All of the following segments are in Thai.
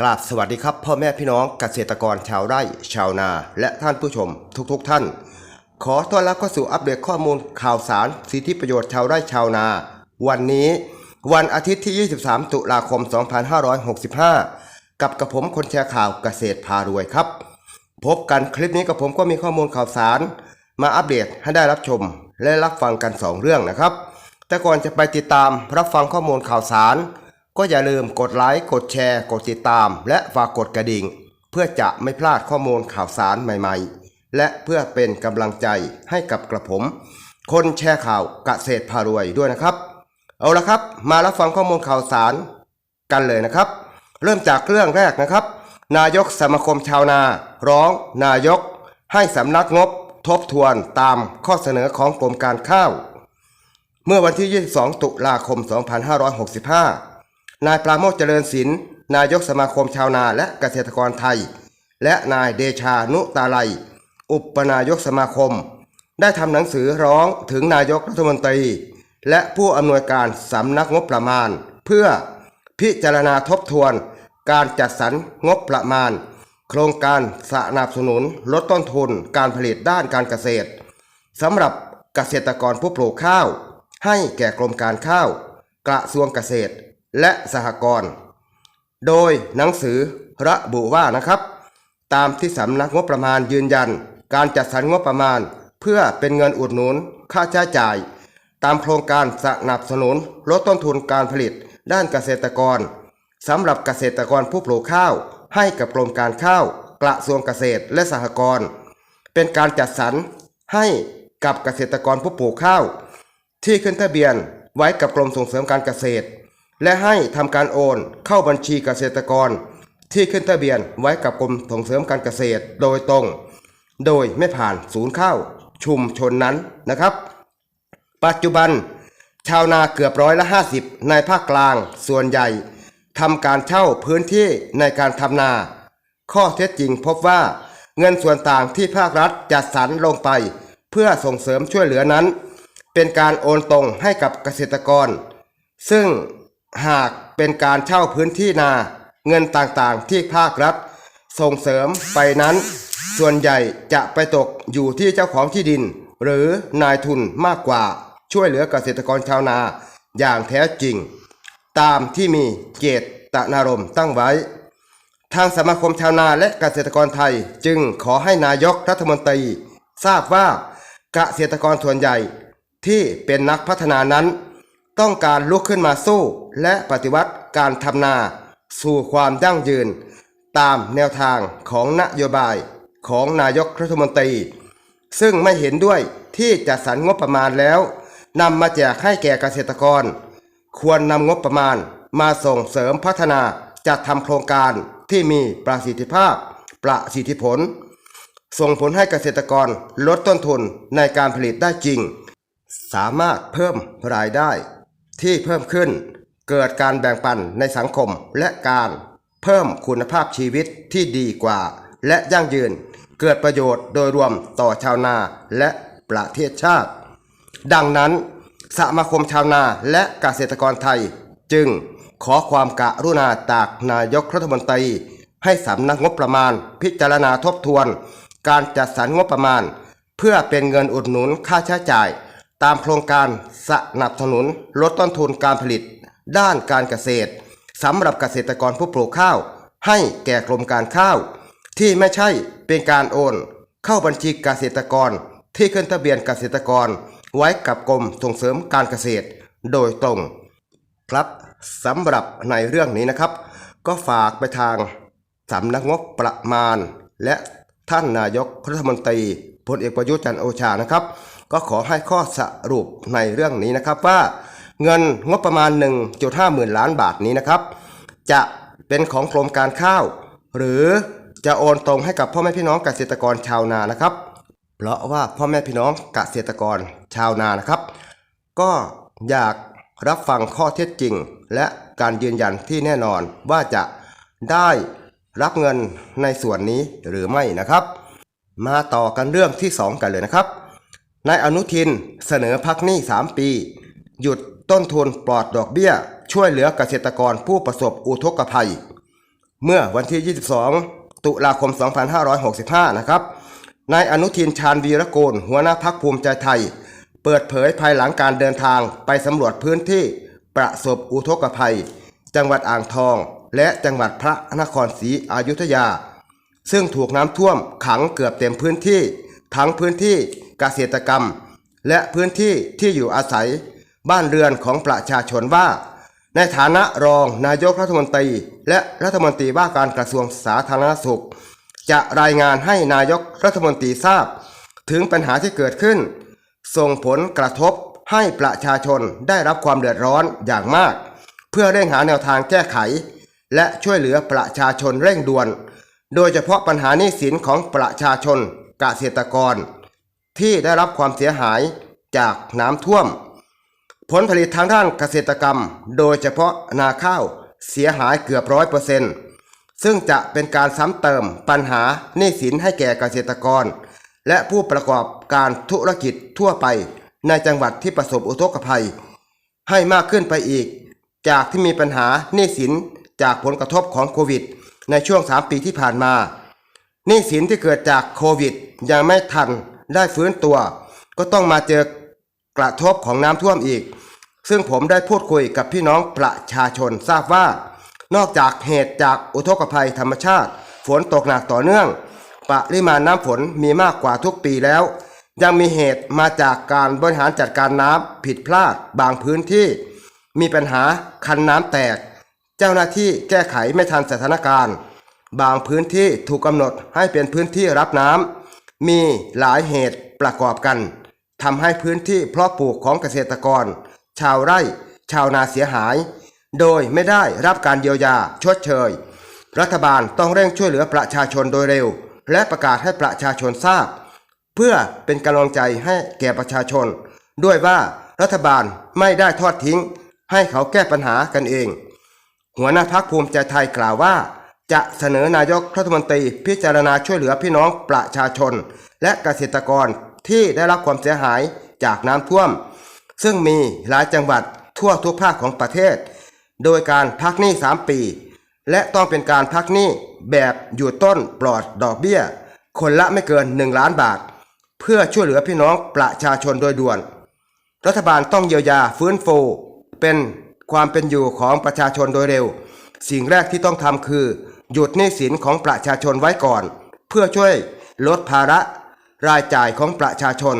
กราบสวัสดีครับพ่อแม่พี่น้องเกษตรกรชาวไร่ชาวนา และท่านผู้ชมทุกๆทท่าน ขอต้อนรับเข้าสู่อัปเดตข้อมูลข่าวสาร สิทธิประโยชน์ชาวไร่ชาวนา วันนี้ วันอาทิตย์ที่ 23 ตุลาคม 2565 กับกระผมคนแชร์ข่าวเกษตรพารวยครับ พบกันคลิปนี้กับผมก็มีข้อมูลข่าวสาร มาอัปเดตให้ได้รับชม และรับฟังกัน 2 เรื่องนะครับ แต่ก่อนจะไปติดตามรับฟังข้อมูลข่าวสาร ก็อย่าลืมกดไลค์กดแชร์ กดติดตาม และฝากกดกระดิ่ง เพื่อจะไม่พลาดข้อมูลข่าวสารใหม่ๆ และเพื่อเป็นกำลังใจให้กับกระผม คนแชร์ข่าวเกษตรพารวยด้วยนะครับ เอาละครับ มารับฟังข้อมูลข่าวสารกันเลยนะครับ เริ่มจากเรื่องแรกนะครับ นายกสมาคมชาวนา ร้อง นายก ให้สำนักงบ ทบทวนตามข้อเสนอของกรมการข้าว เมื่อวันที่ 22 ตุลาคม 2565 นายปราโมชเจริญศิลป์นายกสมาคมชาวนาและเกษตรกรไทย และนายเดชานุตาไลยอุปนายกสมาคม ได้ทำหนังสือร้องถึงนายกรัฐมนตรี และผู้อำนวยการสำนักงบประมาณ เพื่อพิจารณาทบทวน การจัดสรรงบประมาณ โครงการสนับสนุนลดต้นทุนการผลิตด้านการเกษตรสำหรับเกษตรกรผู้ปลูกข้าว ให้แก่กรมการข้าว กระทรวงเกษตร และสหกรณ์โดยหนังสือระบุว่านะครับ ตามที่สำนักงบประมาณยืนยัน การจัดสรรงบประมาณ เพื่อเป็นเงินอุดหนุนค่าใช้จ่าย ตามโครงการสนับสนุนลดต้นทุนการผลิตด้านเกษตรกรสำหรับเกษตรกรผู้ปลูกข้าว ให้กับกรมการข้าวกระทรวงเกษตรและสหกรณ์เป็นการจัดสรรให้กับเกษตรกรผู้ปลูกข้าว ที่ขึ้นทะเบียนไว้กับกรมส่งเสริมการเกษตร และให้ทำการโอนเข้าบัญชีเกษตรกร ที่ขึ้นทะเบียนไว้กับกรมส่งเสริมการเกษตรโดยตรง โดยไม่ผ่านศูนย์ข้าวชุมชนนั้นนะครับ ปัจจุบัน ชาวนาเกือบร้อยละ 50 ในภาคกลางส่วนใหญ่ทำการเช่าพื้นที่ในการทำนา ข้อเท็จจริงพบว่าเงินส่วนต่างที่ภาครัฐจัดสรรลงไป เพื่อส่งเสริมช่วยเหลือนั้น เป็นการโอนตรงให้กับเกษตรกร ซึ่ง หากเป็นการเช่าพื้นที่นาเงินต่างๆ ที่ภาครัฐ ส่งเสริมไปนั้น ส่วนใหญ่จะไปตกอยู่ที่เจ้าของที่ดิน หรือนายทุนมากกว่าช่วยเหลือเกษตรกรชาวนาอย่างแท้จริง ตามที่มีเจตนารมณ์ตั้งไว้ ทางสมาคมชาวนาและเกษตรกรไทยจึงขอให้นายกรัฐมนตรี ทราบว่าเกษตรกรส่วนใหญ่ที่เป็นนักพัฒนานั้น ต้องการลุกขึ้นมาสู้และปฏิวัติการทำนา สู่ความยั่งยืน ตามแนวทางของนโยบายของนายกรัฐมนตรี ซึ่งไม่เห็นด้วยที่จะสรรงบประมาณแล้วนำมาแจกให้แก่เกษตรกร ควรนำงบประมาณมาส่งเสริมพัฒนาจัดทำโครงการที่มีประสิทธิภาพ ประสิทธิผล ส่งผลให้เกษตรกรลดต้นทุนในการผลิตได้จริง สามารถเพิ่มรายได้ ที่เพิ่มขึ้น เกิดการแบ่งปันในสังคมและการเพิ่มคุณภาพชีวิตที่ดีกว่า และยั่งยืน เกิดประโยชน์โดยรวมต่อชาวนาและประเทศชาติ ดังนั้น สมาคมชาวนาและเกษตรกรไทย จึงขอความกรุณาจากนายกรัฐมนตรี ให้สำนักงบประมาณ พิจารณาทบทวน การจัดสรรงบประมาณ เพื่อเป็นเงินอุดหนุนค่าใช้จ่าย ตามโครงการสนับสนุนลดต้นทุนการผลิต ด้านการเกษตรสำหรับเกษตรกรผู้ปลูกข้าว ให้แก่กรมการข้าว ที่ไม่ใช่เป็นการโอน เข้าบัญชีเกษตรกรที่ขึ้นทะเบียนเกษตรกร ไว้กับกรมส่งเสริมการเกษตร โดยตรง ครับสำหรับในเรื่องนี้นะครับ ก็ฝากไปทางสำนักงบประมาณ และท่านนายกรัฐมนตรีพลเอกประยุทธ์จันทร์โอชานะครับ ก็ขอให้ข้อสรุปในเรื่องนี้นะครับว่าเงินงบประมาณ 1.5หมื่นล้านบาทนี้นะครับ จะเป็นของกรมการข้าว หรือจะโอนตรงให้กับพ่อแม่พี่น้องเกษตรกรชาวนานะครับ เพราะว่าพ่อแม่พี่น้องเกษตรกรชาวนานะครับ ก็อยากรับฟังข้อเท็จจริง และการยืนยันที่แน่นอนว่าจะได้รับเงินในส่วนนี้หรือไม่นะครับ มาต่อกันเรื่องที่ 2 กันเลยนะครับ นายอนุทินเสนอพักหนี้ 3 ปี หยุดต้นทุนปลอดดอกเบี้ย ช่วยเหลือเกษตรกรผู้ประสบอุทกภัย เมื่อวันที่ 22 ตุลาคม 2565 นะครับนายอนุทินชาญวีรโกลหัวหน้าพักภูมิใจไทย เปิดเผยภายหลังการเดินทางไปสำรวจพื้นที่ประสบอุทกภัย จังหวัดอ่างทอง และจังหวัดพระนครศรีอยุธยา ซึ่งถูกน้ำท่วมขังเกือบเต็มพื้นที่ ทั้งพื้นที่ เกษตรกรรม และพื้นที่ที่อยู่อาศัยบ้านเรือนของประชาชนว่า ในฐานะรองนายกรัฐมนตรี และรัฐมนตรีว่าการกระทรวงสาธารณสุข จะรายงานให้นายกรัฐมนตรีทราบ ถึงปัญหาที่เกิดขึ้น ส่งผลกระทบให้ประชาชนได้รับความเดือดร้อนอย่างมาก เพื่อเร่งหาแนวทางแก้ไข และช่วยเหลือประชาชนเร่งด่วน โดยเฉพาะปัญหาหนี้สินของประชาชนเกษตรกร ที่ได้รับความเสียหายจากน้ำท่วม ผลผลิตทางด้านเกษตรกรรม โดยเฉพาะนาข้าวเสียหายเกือบร้อยเปอร์เซ็นต์ซึ่งจะเป็นการซ้ำเติมปัญหาหนี้สินให้แก่เกษตรกร และผู้ประกอบการธุรกิจทั่วไปในจังหวัดที่ประสบอุทกภัย ให้มากขึ้นไปอีก จากที่มีปัญหาหนี้สินจากผลกระทบของโควิด ในช่วง 3 ปีที่ผ่านมาหนี้สินที่เกิดจากโควิดยังไม่ทัน ได้ฟื้นตัว ก็ต้องมาเจอกระทบของน้ำท่วมอีก ซึ่งผมได้พูดคุยกับพี่น้องประชาชนทราบว่า นอกจากเหตุจากอุทกภัยธรรมชาติ ฝนตกหนักต่อเนื่อง ปริมาณน้ำฝนมีมากกว่าทุกปีแล้ว ยังมีเหตุมาจากการบริหารจัดการน้ำผิดพลาดบางพื้นที่ มีปัญหาคันน้ำแตก เจ้าหน้าที่แก้ไขไม่ทันสถานการณ์ บางพื้นที่ถูกกำหนดให้เป็นพื้นที่รับน้ำ มีหลายเหตุประกอบกันทำให้พื้นที่เพาะปลูกของเกษตรกร ชาวไร่ ชาวนาเสียหาย โดยไม่ได้รับการเยียวยาชดเชย รัฐบาลต้องเร่งช่วยเหลือประชาชนโดยเร็ว และประกาศให้ประชาชนทราบ เพื่อเป็นกำลังใจให้แก่ประชาชน ด้วยว่ารัฐบาลไม่ได้ทอดทิ้ง ให้เขาแก้ปัญหากันเอง หัวหน้าพักภูมิใจไทยกล่าวว่า จะเสนอนายกรัฐมนตรีพิจารณาช่วยเหลือพี่น้องประชาชน และเกษตรกรที่ได้รับความเสียหายจากน้ำท่วม ซึ่งมีหลายจังหวัดทั่วทุกภาคของประเทศ โดยการพักหนี้ 3 ปี และต้องเป็นการพักหนี้แบบอยู่ต้นปลอดดอกเบี้ย คนละไม่เกิน 1 ล้านบาท เพื่อช่วยเหลือพี่น้องประชาชนโดยด่วน รัฐบาลต้องเยียวยาฟื้นฟู เป็นความเป็นอยู่ของประชาชนโดยเร็ว สิ่งแรกที่ต้องทำคือ หยุดหนี้สินของประชาชนไว้ก่อน เพื่อช่วยลดภาระรายจ่ายของประชาชน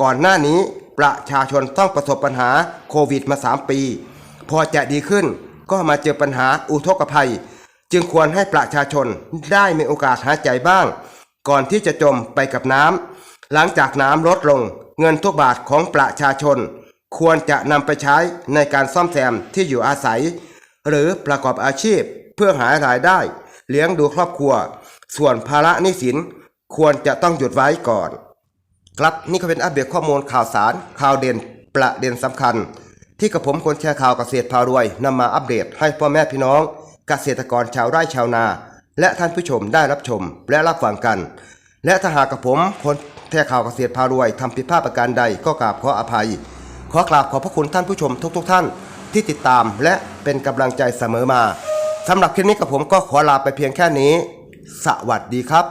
ก่อนหน้านี้ประชาชนต้องประสบปัญหาโควิดมา 3 ปี พอจะดีขึ้นก็มาเจอปัญหาอุทกภัย จึงควรให้ประชาชนได้มีโอกาสหายใจบ้าง ก่อนที่จะจมไปกับน้ำหลังจากน้ำลดลง เงินทุกบาทของประชาชน ควรจะนำไปใช้ในการซ่อมแซมที่อยู่อาศัย หรือประกอบอาชีพ พื่อหารายได้ เลี้ยงดูครอบครัว ส่วนภาระหนี้สินควรจะต้องหยุดไว้ก่อน ครับนี่ก็เป็นอัปเดตข้อมูลข่าวสาร ข่าวเด่นประเด็นสำคัญ ที่กระผมคนแชร์ข่าวเกษตรพารวยนำมาอัปเดตให้พ่อแม่พี่น้องเกษตรกรชาวไร่ชาวนา และท่านผู้ชมได้รับชมและรับฟังกัน และถ้าหากกับผมคนแชร์ข่าวเกษตรพารวยทำผิดพลาดประการใดก็กราบขออภัย ขอกราบขอบพระคุณท่านผู้ชมทุกๆทท่านที่ติดตามและเป็นกำลังใจเสมอมา สำหรับคลิปนี้กับผมก็ขอลาไปเพียงแค่นี้ สวัสดีครับ